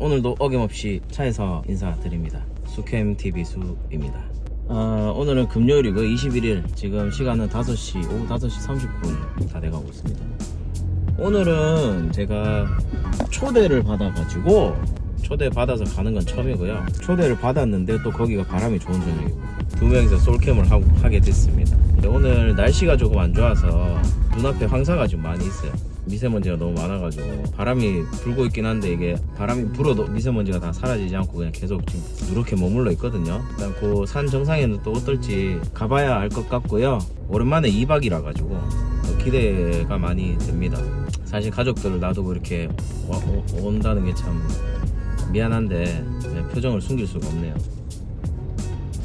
오늘도 어김없이 차에서 인사드립니다. 수캠 TV 수입니다. 어, 오늘은 금요일이고 21일 지금 시간은 5시 오후 5시 30분 다 돼가고 있습니다. 오늘은 제가 초대를 받아가지고 초대 받아서 가는 건 처음이고요. 초대를 받았는데 또 거기가 바람이 좋은 저녁이고 두 명이서 솔캠을 하고, 하게 됐습니다. 오늘 날씨가 조금 안 좋아서 눈앞에 황사가 좀 많이 있어요. 미세먼지가 너무 많아가지고 바람이 불고 있긴 한데 이게 바람이 불어도 미세먼지가 다 사라지지 않고 그냥 계속 지금 누렇게 머물러 있거든요. 일단 그 산 정상에는 또 어떨지 가봐야 알 것 같고요. 오랜만에 2박이라 가지고 기대가 많이 됩니다. 사실 가족들을 놔두고 이렇게 와- 오- 온다는 게 참 미안한데 네, 표정을 숨길 수가 없네요.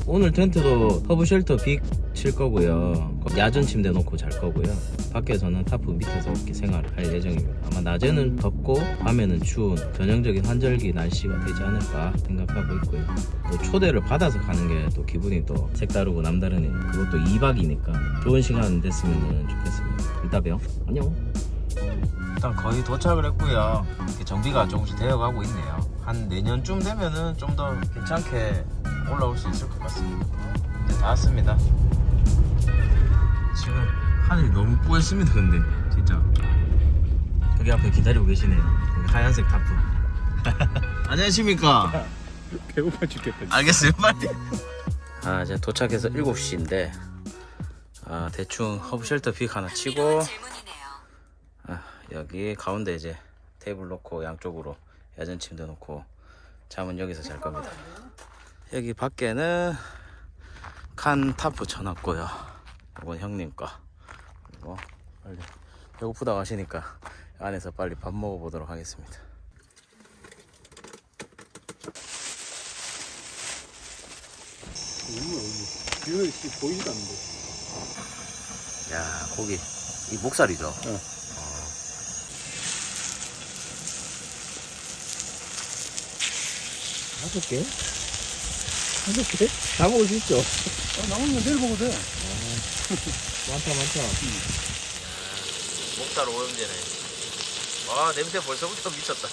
오늘 텐트도 허브 쉘터 빅 칠 거고요. 야전 침대 놓고 잘 거고요. 밖에서는 타프 밑에서 이렇게 생활할 예정입니다. 아마 낮에는 덥고 밤에는 추운 전형적인 환절기 날씨가 되지 않을까 생각하고 있고요. 또 초대를 받아서 가는 게 또 기분이 또 색다르고 남다르네. 그것도 2박이니까 좋은 시간 됐으면 좋겠습니다. 이따 봬요. 안녕. 일단 거의 도착을 했고요. 정비가 조금씩 되어가고 있네요. 한 내년쯤 되면은 좀 더 괜찮게 올라올 수 있을 것 같습니다. 이제 다 왔습니다. 하늘이 너무 뿌였습니다. 근데 진짜 여기 앞에 기다리고 계시네요. 여기 하얀색 타프. 안녕하십니까? 배고파 죽겠다. 알겠어요 빨리 아 이제 도착해서 7시인데 아 대충 허브 쉘터 픽 하나 치고 아, 여기 가운데 이제 테이블 놓고 양쪽으로 야전 침대 놓고 잠은 여기서 잘 겁니다 여기 밖에는 칸 타프 쳐놨고요 이건 형님 거 그리고 빨리 배고프다고 하시니까 안에서 빨리 밥 먹어보도록 하겠습니다 뷰가 씨 보이지도 않는데. 야 고기 이 목살이죠? 응. 다섯 개? 다섯 개? 다 먹을 수 있죠? 아, 나오면 내일 먹어도 돼. 많다 많다 목살 오염제네. 와 냄새 벌써부터 미쳤다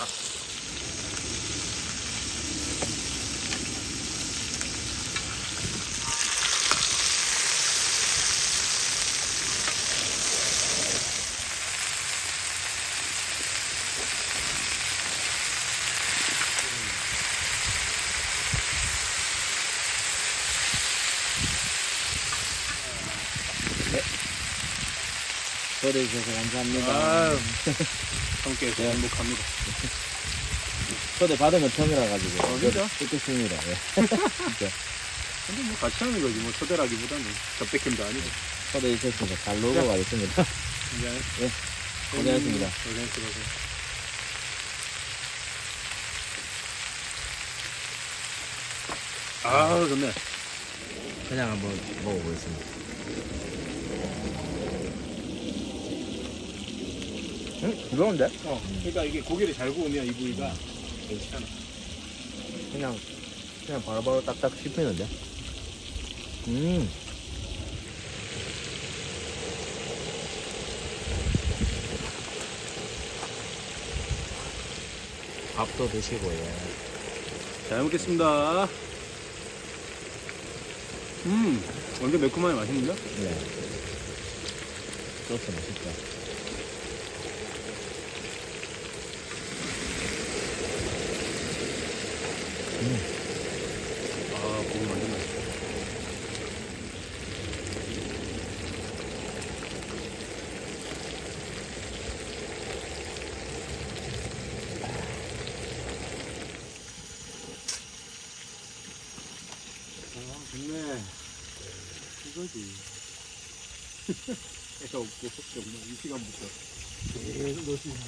초대해 주셔서 감사합니다 아, 함께해서 행복합니다. 초대 받은 건 처음이라 가지고 어, 진짜? 뜻깊습니다 예. 근데 뭐 같이 하는 거지. 뭐 초대라기보다는 접대캠도 아니고. 초대해 주셨으니까 잘 놀고 가겠습니다 미안해. 예. 고생하셨습니다. 음, 고생했어, 고생. 아, 좋네. 그냥 한번 먹어보겠습니다 응? 부러운데? 어, 그러니까 이게 고기를 잘 구우면 이 부위가 괜찮아. 그냥 그냥 바로바로 딱딱 씹히는데 음 밥도 드시고 예. 잘 먹겠습니다. 음, 완전 매콤하게 맛있는데? 네. 소스 맛있다 아, 고기 완전 맛있어. 아, 좋네. 이거지. 애가 없고, 정말 이 시간부터. 계속 놀수 있네.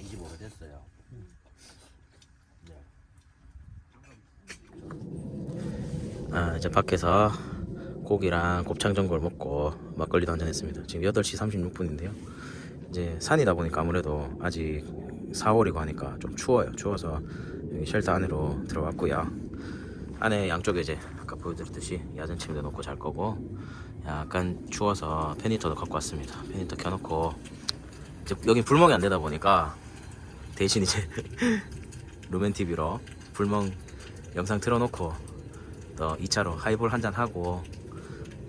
인지 오래됐어요? 아 이제 밖에서 고기랑 곱창전골 먹고 막걸리도 한잔 했습니다. 지금 8시 36분인데요 이제 산이다 보니까 아무래도 아직 4월이고 하니까 좀 추워요 추워서 여기 쉘터 안으로 들어왔고요 안에 양쪽에 이제 아까 보여드렸듯이 야전 침대 놓고 잘 거고 약간 추워서 페니터도 갖고 왔습니다. 페니터 켜놓고 이제 여기 불멍이 안 되다 보니까 대신 이제 루멘 TV로 불멍 영상 틀어놓고 또 2차로 하이볼 한 잔 하고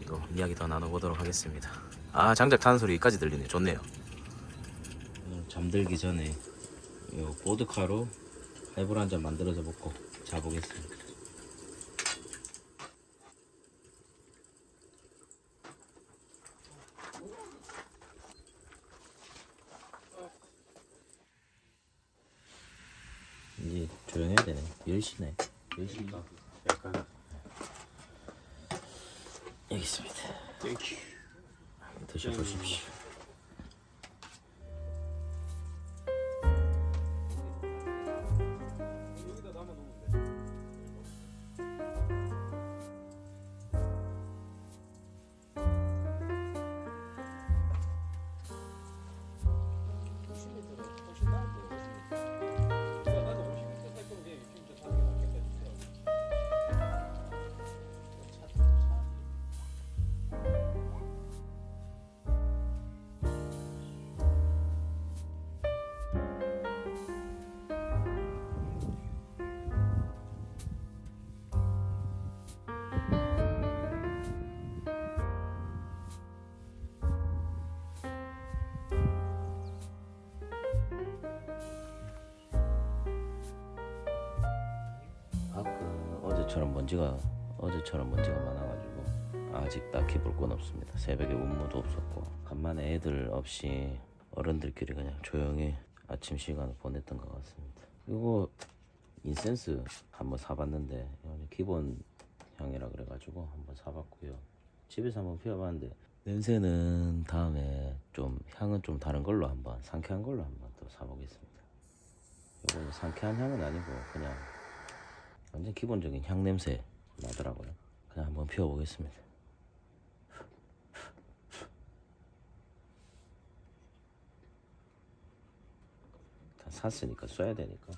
또 이야기 더 나눠보도록 하겠습니다. 아 장작 타는 소리 까지 들리네. 좋네요. 잠들기 전에 이 보드카로 하이볼 한잔 만들어서 먹고 자보겠습니다. 이제 조용해야 되네. 10시네. 10시인가? 약간 여기 있습니다. 땡큐. 드셔보십시오. 어제처럼 먼지가 어제처럼 먼지가 많아가지고 아직 딱히 볼 건 없습니다. 새벽에 운무도 없었고 간만에 애들 없이 어른들끼리 그냥 조용히 아침 시간을 보냈던 것 같습니다. 이거 인센스 한번 사봤는데 기본 향이라 그래가지고 한번 사봤고요. 집에서 한번 피워봤는데 냄새는 다음에 좀 향은 좀 다른 걸로 한번 상쾌한 걸로 한번 또 사보겠습니다. 이거는 상쾌한 향은 아니고 그냥 완전 기본적인 향 냄새 나더라고요. 그냥 한번 피워보겠습니다. 다 샀으니까 써야 되니까.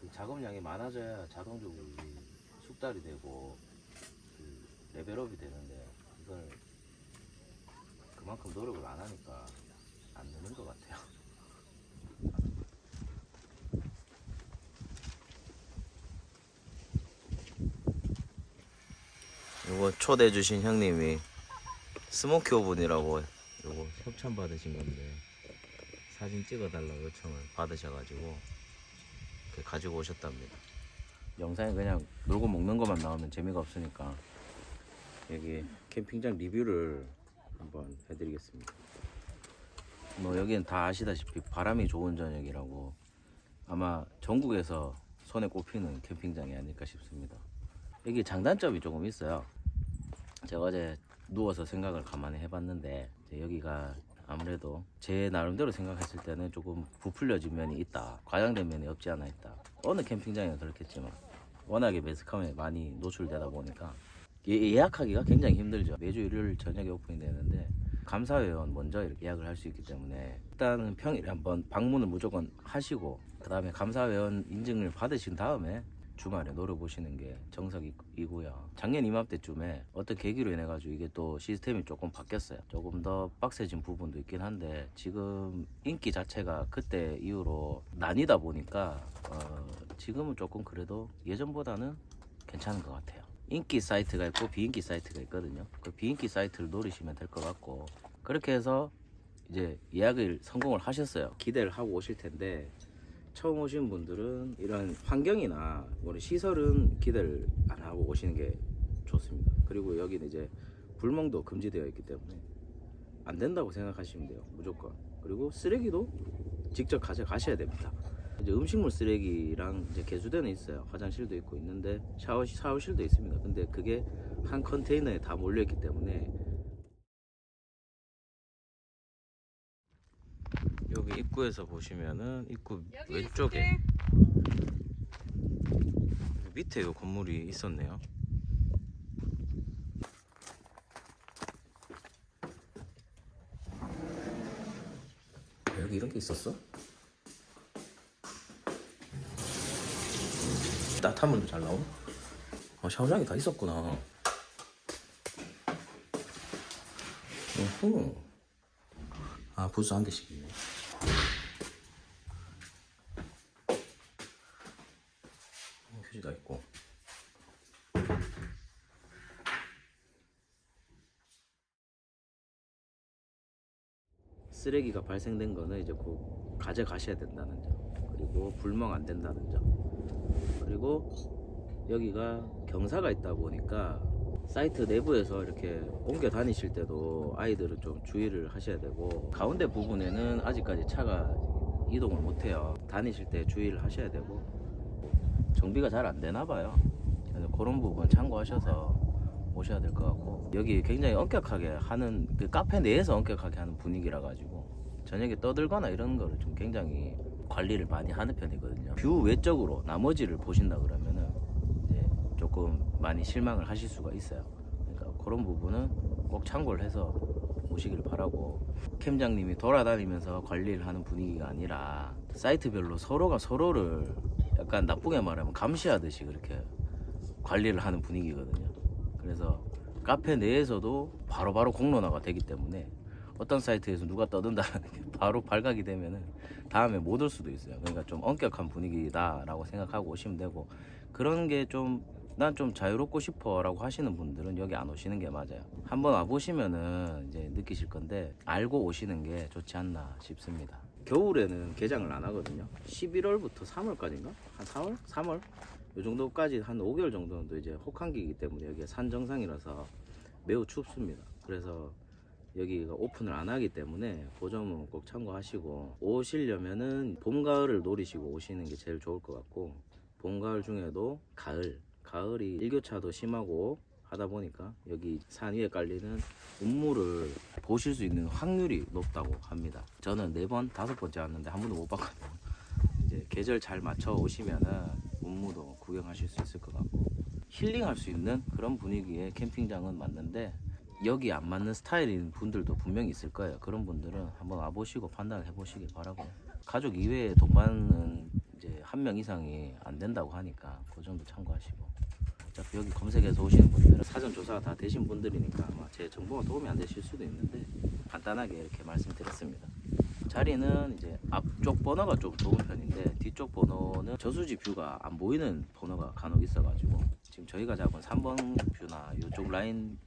그 작업량이 많아져야 자동적으로 이 숙달이 되고 그 레벨업이 되는데 그만큼 노력을 안 하니까 안 되는 것 같아요. 이거 초대해 주신 형님이 스모키 오븐이라고 이거 협찬 받으신 건데 사진 찍어달라고 요청을 받으셔가지고 가지고 오셨답니다. 영상에 그냥 놀고 먹는 것만 나오면 재미가 없으니까 여기 캠핑장 리뷰를 한번 해드리겠습니다. 뭐 여기는 다 아시다시피 바람이 좋은 저녁이라고 아마 전국에서 손에 꼽히는 캠핑장이 아닐까 싶습니다. 여기 장단점이 조금 있어요. 제가 어제 누워서 생각을 가만히 해봤는데 여기가 아무래도 제 나름대로 생각했을 때는 조금 부풀려진 면이 있다. 과장된 면이 없지 않아 있다. 어느 캠핑장이나 그렇겠지만 워낙에 매스컴에 많이 노출되다 보니까 예- 예약하기가 굉장히 힘들죠. 매주 일요일 저녁에 오픈이 되는데 감사회원 먼저 예약을 할 수 있기 때문에 일단은 평일에 한번 방문을 무조건 하시고 그 다음에 감사회원 인증을 받으신 다음에 주말에 노려보시는 게 정석이고요. 작년 이맘때쯤에 어떤 계기로 인해 가지고 이게 또 시스템이 조금 바뀌었어요. 조금 더 빡세진 부분도 있긴 한데 지금 인기 자체가 그때 이후로 나뉘다 보니까 어, 지금은 조금 그래도 예전보다는 괜찮은 것 같아요. 인기 사이트가 있고 비인기 사이트가 있거든요. 그 비인기 사이트를 노리시면 될 것 같고 그렇게 해서 이제 예약을 성공을 하셨어요. 기대를 하고 오실 텐데 처음 오신 분들은 이런 환경이나 뭐 시설은 기대를 안 하고 오시는 게 좋습니다. 그리고 여기는 이제 불멍도 금지되어 있기 때문에 안 된다고 생각하시면 돼요. 무조건. 그리고 쓰레기도 직접 가져가셔야 됩니다. 이제 음식물 쓰레기랑 이제 개수대는 있어요. 화장실도 있고 있는데 샤워 샤워실도 있습니다. 근데 그게 한 컨테이너에 다 몰려 있기 때문에 여기 입구에서 보시면은 입구 왼쪽에 밑에 요 건물이 있었네요. 여기 이런 게 있었어? 따뜻한 물도 잘 나오네. 어, 샤워장이 다 있었구나. 어후. 아, 부스 한 대씩 있네. 어, 휴지가 있고. 쓰레기가 발생된 거는 이제 곧 가져가셔야 된다는 점 그리고 불멍 안 된다는 점 그리고 여기가 경사가 있다 보니까 사이트 내부에서 이렇게 옮겨 다니실 때도 아이들은 좀 주의를 하셔야 되고 가운데 부분에는 아직까지 차가 이동을 못 해요. 다니실 때 주의를 하셔야 되고 정비가 잘 안 되나 봐요. 그런 부분 참고하셔서 오셔야 될 것 같고 여기 굉장히 엄격하게 하는 그 카페 내에서 엄격하게 하는 분위기라 가지고 저녁에 떠들거나 이런 거를 좀 굉장히 관리를 많이 하는 편이거든요. 뷰 외적으로 나머지를 보신다 그러면은 이제 조금 많이 실망을 하실 수가 있어요. 그러니까 그런 부분은 꼭 참고를 해서 오시길 바라고. 캠장님이 돌아다니면서 관리를 하는 분위기가 아니라 사이트별로 서로가 서로를 약간 나쁘게 말하면 감시하듯이 그렇게 관리를 하는 분위기거든요. 그래서 카페 내에서도 바로바로 공론화가 되기 때문에 어떤 사이트에서 누가 떠든다는 게 바로 발각이 되면은 다음에 못 올 수도 있어요. 그러니까 좀 엄격한 분위기다라고 생각하고 오시면 되고 그런 게 좀난좀 자유롭고 싶어라고 하시는 분들은 여기 안 오시는 게 맞아요. 한번 와 보시면은 이제 느끼실 건데 알고 오시는 게 좋지 않나 싶습니다. 겨울에는 개장을 안 하거든요. 11월부터 3월까지인가? 한 4월? 3월? 이 정도까지 한 5개월 정도는 또 이제 혹한기이기 때문에 여기가 산 정상이라서 매우 춥습니다. 그래서 여기가 오픈을 안 하기 때문에 그 점은 꼭 참고하시고 오시려면은 봄 가을을 노리시고 오시는 게 제일 좋을 것 같고 봄 가을 중에도 가을 가을이 일교차도 심하고 하다 보니까 여기 산 위에 깔리는 운무를 보실 수 있는 확률이 높다고 합니다. 저는 네 번 다섯 번째 왔는데 한 번도 못 봤거든요. 이제 계절 잘 맞춰 오시면은 운무도 구경하실 수 있을 것 같고 힐링할 수 있는 그런 분위기의 캠핑장은 맞는데 여기 안 맞는 스타일인 분들도 분명히 있을 거예요. 그런 분들은 한번 와보시고 판단을 해보시길 바라고 가족 이외에 동반은 이제 한 명 이상이 안 된다고 하니까 그 정도 참고하시고 어차피 여기 검색해서 오시는 분들은 사전 조사가 다 되신 분들이니까 아마 제 정보가 도움이 안 되실 수도 있는데 간단하게 이렇게 말씀드렸습니다. 자리는 이제 앞쪽 번호가 좀 좋은 편인데 뒤쪽 번호는 저수지 뷰가 안 보이는 번호가 간혹 있어가지고 지금 저희가 잡은 3번 뷰나 이쪽 라인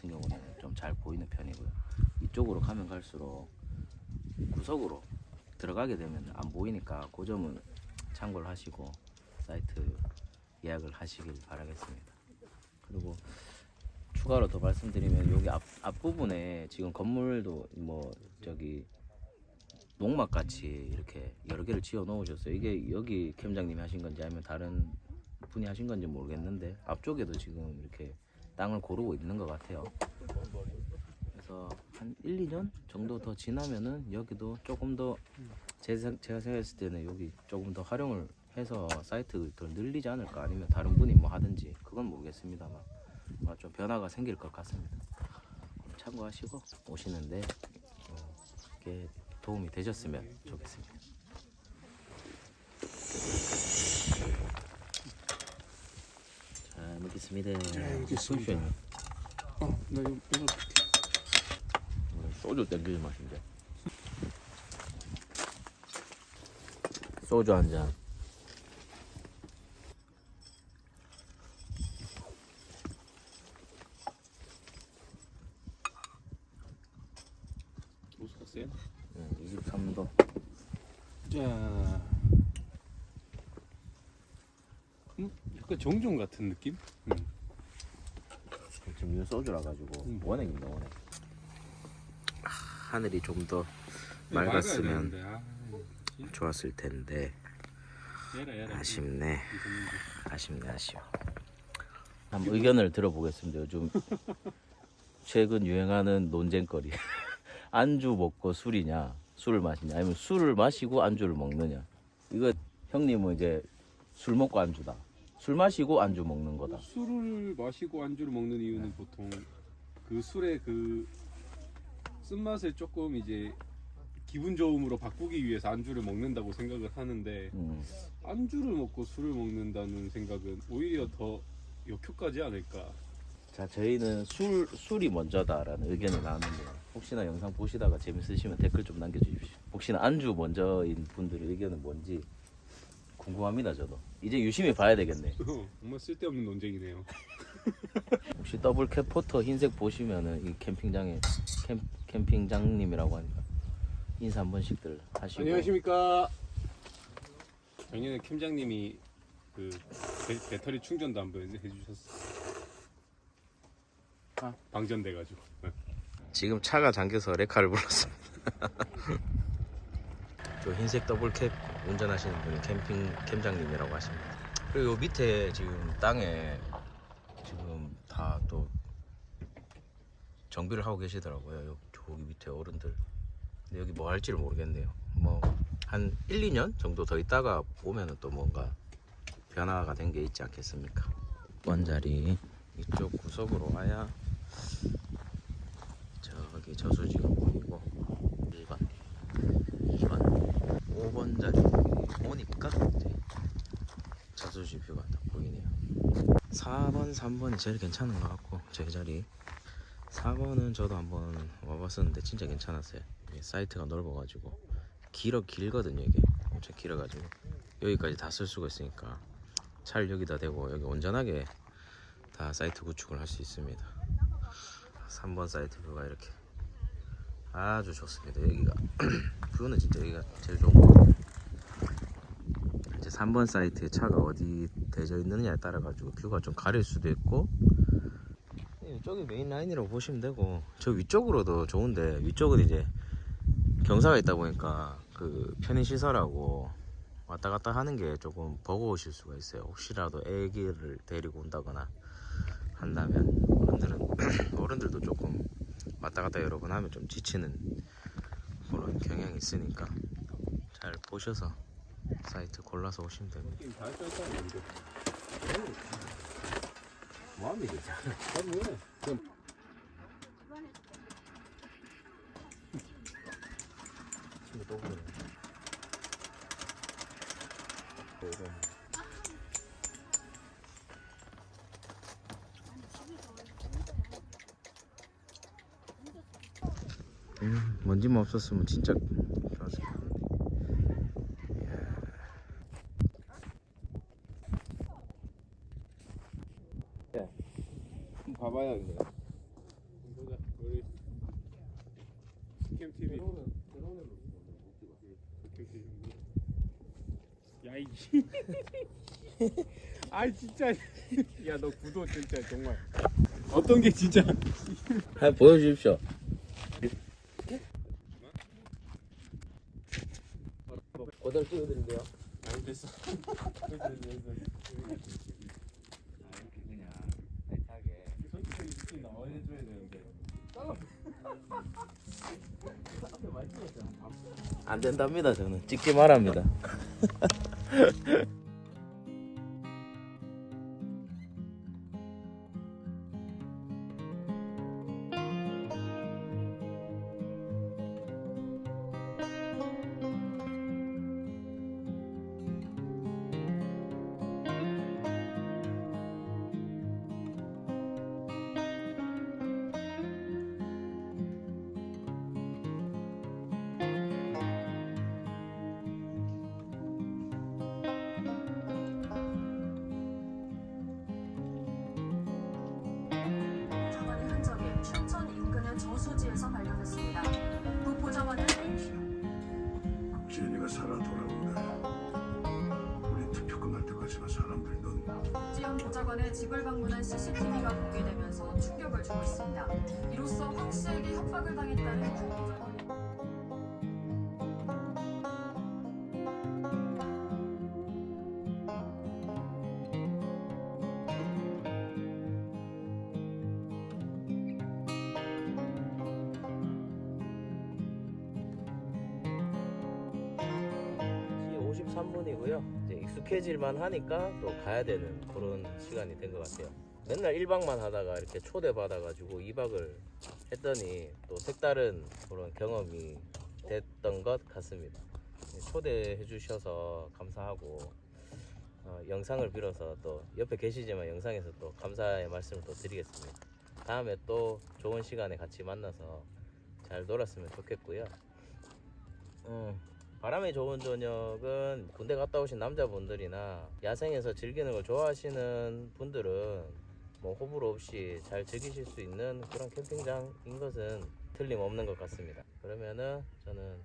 같은 경우는 좀 잘 보이는 편이고요. 이쪽으로 가면 갈수록 구석으로 들어가게 되면 안 보이니까 그 점은 참고를 하시고 사이트 예약을 하시길 바라겠습니다. 그리고 추가로 더 말씀드리면 여기 앞, 앞부분에 지금 건물도 뭐 저기 농막 같이 이렇게 여러 개를 지어 놓으셨어요. 이게 여기 캠장님이 하신 건지 아니면 다른 분이 하신 건지 모르겠는데 앞쪽에도 지금 이렇게 땅을 고르고 있는 것 같아요. 그래서 한 1, 2년 정도 더 지나면은 여기도 조금 더 제가 생각했을 때는 여기 조금 더 활용을 해서 사이트를 더 늘리지 않을까 아니면 다른 분이 뭐 하든지 그건 모르겠습니다만 좀 변화가 생길 것 같습니다. 참고하시고 오시는데 어, 이게 도움이 되셨으면 좋겠습니다. 잘 먹겠습니다. 잘 먹겠습니다. 손 어, 나 이거 이거 소주 땡기는 맛인데. 소주 한 잔. 웃었어요? 23도. 자, 음, 약간 정종 같은 느낌? 음. 지금 이거 소주라 가지고 음. 원액입니다 원액. 아, 하늘이 좀 더 맑아야 맑았으면 아, 좋았을 텐데. 아쉽네. 아쉽네 아쉬워. 한번 의견을 들어보겠습니다. 요즘 최근 유행하는 논쟁거리. 안주 먹고 술이냐, 술을 마시냐, 아니면 술을 마시고 안주를 먹느냐. 이거 형님은 이제 술 먹고 안주다. 술 마시고 안주 먹는 거다. 술을 마시고 안주를 먹는 이유는 보통 그 술의 그 쓴맛을 조금 이제 기분 좋음으로 바꾸기 위해서 안주를 먹는다고 생각을 하는데 음. 안주를 먹고 술을 먹는다는 생각은 오히려 더 역효과지 않을까. 자 저희는 술 술이 먼저다라는 의견이 나왔는데 혹시나 영상 보시다가 재밌으시면 댓글 좀 남겨주십시오. 혹시나 안주 먼저인 분들의 의견은 뭔지 궁금합니다 저도. 이제 유심히 봐야 되겠네. 정말 쓸데없는 논쟁이네요. 혹시 더블 캡 포터 흰색 보시면은 이 캠핑장에 캠, 캠핑장님이라고 하니까 인사 한 번씩들 하시고 안녕하십니까. 작년에 캠장님이 그 배, 배터리 충전도 한번 해주셨어. 아 방전돼가지고. 네. 지금 차가 잠겨서 레카를 불렀습니다. 저 흰색 더블 캡 운전하시는 분이 캠핑 캠장님이라고 하십니다. 그리고 요 밑에 지금 땅에 지금 다 또 정비를 하고 계시더라고요. 요 저기 밑에 어른들. 근데 여기 뭐 할지를 모르겠네요. 뭐 한 1, 2년 정도 더 있다가 오면은 또 뭔가 변화가 된 게 있지 않겠습니까? 원자리 이쪽 구석으로 와야 저기 저수지가 보이고 1번 2번 5번 자리 오니까 이제 저수지 뷰가 딱 보이네요. 4번 3번이 제일 괜찮은 것 같고 제 자리. 4번은 저도 한번 와봤었는데 진짜 괜찮았어요. 사이트가 넓어가지고. 길어 길거든요 이게. 엄청 길어가지고. 여기까지 다 쓸 수가 있으니까. 차를 여기다 대고 여기 온전하게 다 사이트 구축을 할 수 있습니다. 3번 사이트 뷰가 이렇게 아주 좋습니다 여기가. 뷰는 진짜 여기가 제일 좋은 것 같아요 3번 사이트에 차가 어디 대져 있느냐에 따라 가지고 뷰가 좀 가릴 수도 있고. 이쪽이 메인 라인이라고 보시면 되고 저 위쪽으로도 좋은데 위쪽은 이제 경사가 있다 보니까 그 편의 시설하고 왔다 갔다 하는 게 조금 버거우실 수가 있어요. 혹시라도 애기를 데리고 온다거나 한다면 어른들은 어른들도 조금 왔다 갔다 여러 번 하면 좀 지치는 그런 경향이 있으니까 잘 보셔서 사이트 골라서 오시면 됩니다. 그럼 친구 또. 음, 먼지만 없었으면 진짜 좋았을 텐데. 이야. 한번 봐봐요, 이제. 보자 우리 스캠 TV. 야이. 아 진짜. 야 너 구도 진짜 정말. 어떤 게 진짜. 한번 보여주십시오. 고달 찍어드릴게요. 아니 됐어. 안 된답니다, 저는. 찍지 말랍니다. 보좌관의 집을 방문한 CCTV가 공개되면서 충격을 주고 있습니다. 이로써 황 씨에게 협박을 당했다는 시 53분이고요. 익숙해질만 하니까 또 가야 되는 그런 시간이 된 것 같아요. 맨날 1박만 하다가 이렇게 초대받아가지고 2박을 했더니 또 색다른 그런 경험이 됐던 것 같습니다. 초대해 주셔서 감사하고 어, 영상을 빌어서 또 옆에 계시지만 영상에서 또 감사의 말씀을 또 드리겠습니다. 다음에 또 좋은 시간에 같이 만나서 잘 놀았으면 좋겠고요. 음, 바람이 좋은 저녁은 군대 갔다 오신 남자분들이나 야생에서 즐기는 걸 좋아하시는 분들은 뭐 호불호 없이 잘 즐기실 수 있는 그런 캠핑장인 것은 틀림없는 것 같습니다. 그러면은 저는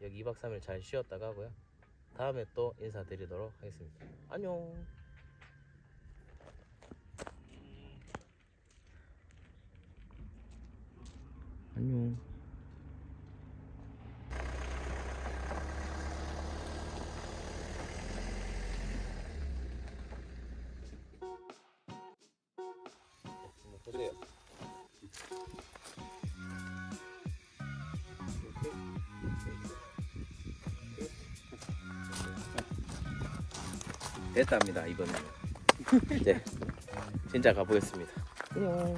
여기 2박 3일 잘 쉬었다 가고요. 다음에 또 인사드리도록 하겠습니다. 안녕. 안녕. 보세요. 됐답니다 이번에는. 이제 진짜 가보겠습니다. 안녕.